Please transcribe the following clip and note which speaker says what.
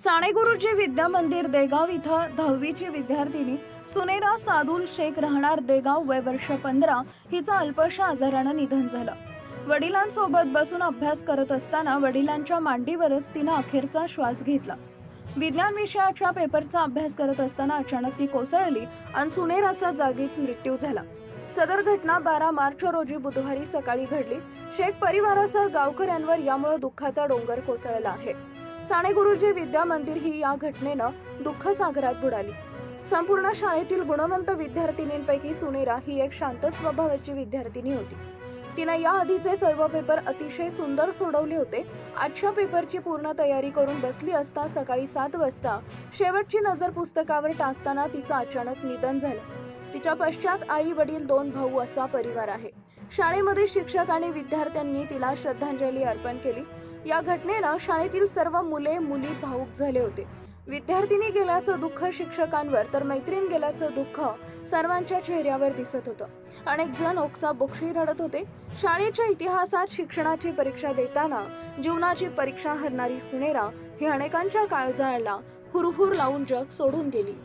Speaker 1: साने गुरुजी विद्या मंदिर देगाव इथं दहावीची विद्यार्थिनी सुनेरा सादुल शेख राहणार देगाव वय वर्ष पंधरा हिचं अल्पशा आजारानं निधन झालं. वडिलांसोबत बसून अभ्यास करत असताना वडिलांच्या मांडीवरच तिनं अखेरचा श्वास घेतला. विज्ञान विषयाच्या पेपरचा अभ्यास करत असताना अचानक ती कोसळली आणि सुनेराचा जागीच मृत्यू झाला. सदर घटना बारा मार्च रोजी बुधवारी सकाळी घडली. शेख परिवारासह गावकऱ्यांवर यामुळे दुःखाचा डोंगर कोसळला आहे. साने गुरुजी विद्या मंदिर ही या घटनेनं दुःख सागरात बुडाली. संपूर्ण शाळेतील गुणवंत विद्यार्थिनींपैकी सुनेरा ही एक शांत स्वभावाची विद्यार्थिनी होती. तिनं या आधीचे सर्व पेपर अतिशय सुंदर सोडवले होते. आजच्या पेपरची पूर्ण तयारी करून बसली असता सकाळी सात वाजता शेवटची नजर पुस्तकावर टाकताना तिचं अचानक निधन झालं. तिच्या पश्चात आई वडील दोन भाऊ असा परिवार आहे. शाळेमध्ये शिक्षक आणि विद्यार्थ्यांनी तिला श्रद्धांजली अर्पण केली. या घटनेनं शाळेतील सर्व मुले मुली भाऊक झाले होते. विद्यार्थिनी गेल्याचं दुःख शिक्षकांवर तर मैत्रीण गेल्याचं दुःख सर्वांच्या चेहऱ्यावर दिसत होतं. अनेक जण ओक्सा बोक्षी रडत होते. शाळेच्या इतिहासात शिक्षणाची परीक्षा देताना जीवनाची परीक्षा हरणारी सुनेरा ही अनेकांच्या काळजाळला हुरहुर लावून जग सोडून गेली.